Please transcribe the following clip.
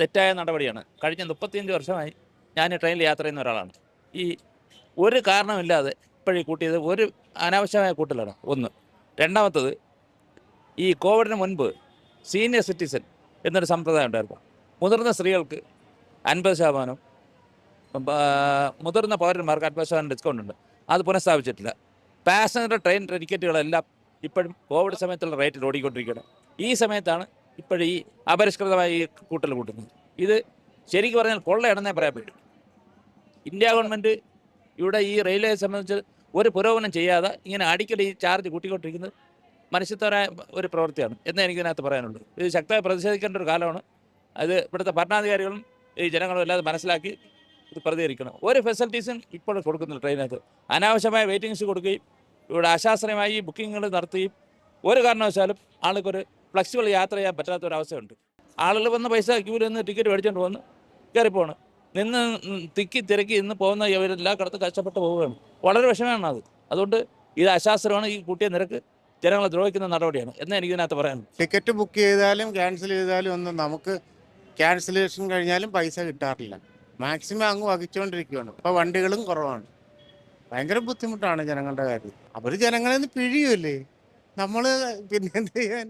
തെറ്റായ നടപടിയാണ്. കഴിഞ്ഞ മുപ്പത്തിയഞ്ച് വർഷമായി ഞാൻ ട്രെയിനിൽ യാത്ര ചെയ്യുന്ന ഒരാളാണ്. ഈ ഒരു കാരണമില്ലാതെ ഇപ്പോഴീ കൂട്ടിയത് ഒരു അനാവശ്യമായ കൂട്ടലാണ്. ഒന്ന്. രണ്ടാമത്തത് ഈ കോവിഡിന് മുൻപ് സീനിയർ സിറ്റിസൺ എന്നൊരു സമ്പ്രദായം ഉണ്ടായിരുന്നു. മുതിർന്ന സ്ത്രീകൾക്ക് അൻപത് ശതമാനം മുതിർന്ന പൗരന്മാർക്ക് അൻപത് ശതമാനം ഡിസ്കൗണ്ട് ഉണ്ട്. അത് പുനഃസ്ഥാപിച്ചിട്ടില്ല. പാസഞ്ചർ ട്രെയിൻ ടിക്കറ്റുകളെല്ലാം ഇപ്പോഴും കോവിഡ് സമയത്തുള്ള റേറ്റിൽ ഓടിക്കൊണ്ടിരിക്കുകയാണ്. ഈ സമയത്താണ് ഇപ്പോഴും അപരിഷ്കൃതമായി ഈ കൂട്ടൽ കൂട്ടുന്നത്. ഇത് ശരിക്കും പറഞ്ഞാൽ കൊള്ളയാണെന്നേ പറയാൻ പറ്റും. ഇന്ത്യ ഗവൺമെന്റ് ഇവിടെ ഈ റെയിൽവേ സംബന്ധിച്ച് ഒരു പുരോഗമനം ചെയ്യാതെ ഇങ്ങനെ അടിക്കടി ഈ ചാർജ് കൂട്ടിക്കൊണ്ടിരിക്കുന്നത് മനുഷ്യത്വരായ ഒരു പ്രവൃത്തിയാണ് എന്നേ എനിക്കിതിനകത്ത് പറയാനുള്ളൂ. ഇത് ശക്തമായി പ്രതിഷേധിക്കേണ്ട ഒരു കാലമാണ്. അത് ഇവിടുത്തെ ഭരണാധികാരികളും ഈ ജനങ്ങളും എല്ലാവരും മനസ്സിലാക്കി ഇത് പ്രതികരിക്കണം. ഒരു ഫെസിലിറ്റീസും ഇപ്പോൾ കൊടുക്കുന്നില്ല ട്രെയിനകത്ത് അനാവശ്യമായ വെയിറ്റിംഗ്സ് കൊടുക്കുകയും ഇവിടെ അശാസ്ത്രീയമായി ബുക്കിങ്ങുകൾ നടത്തുകയും ഒരു കാരണവശാലും ആൾക്കൊരു ഫ്ലെക്സിബിൾ യാത്ര ചെയ്യാൻ പറ്റാത്ത ഒരു അവസ്ഥയുണ്ട് ആളുകൾ വന്ന് പൈസ ക്യൂവിൽ നിന്ന് ടിക്കറ്റ് മേടിച്ചുകൊണ്ട് വന്ന് കയറിപ്പോണ്. നിന്ന് തിക്കി തിരക്കി ഇന്ന് പോകുന്ന ഇവരെല്ലാം കടത്ത് കഷ്ടപ്പെട്ട് പോവുകയാണ്. വളരെ വിഷമമാണ് അത്. അതുകൊണ്ട് ഇത് അശാസ്ത്രമാണ്. ഈ കൂട്ടിയ നിരക്ക് ജനങ്ങളെ ദ്രോഹിക്കുന്ന നടപടിയാണ് എന്ന് എനിക്ക് ഇതിനകത്ത് പറയാനുള്ളൂ ടിക്കറ്റ് ബുക്ക് ചെയ്താലും ക്യാൻസൽ ചെയ്താലും ഒന്നും നമുക്ക് ക്യാൻസലേഷൻ കഴിഞ്ഞാലും പൈസ കിട്ടാറില്ല. മാക്സിമം അങ്ങ് വഹിച്ചുകൊണ്ടിരിക്കുകയാണ് ഇപ്പോൾ വണ്ടികളും കുറവാണ്. ഭയങ്കര ബുദ്ധിമുട്ടാണ് ജനങ്ങളുടെ കാര്യം. അവർ ജനങ്ങളെ നിന്ന് പിഴിയുമല്ലേ നമ്മൾ പിന്നെ എന്ത് ചെയ്യാൻ?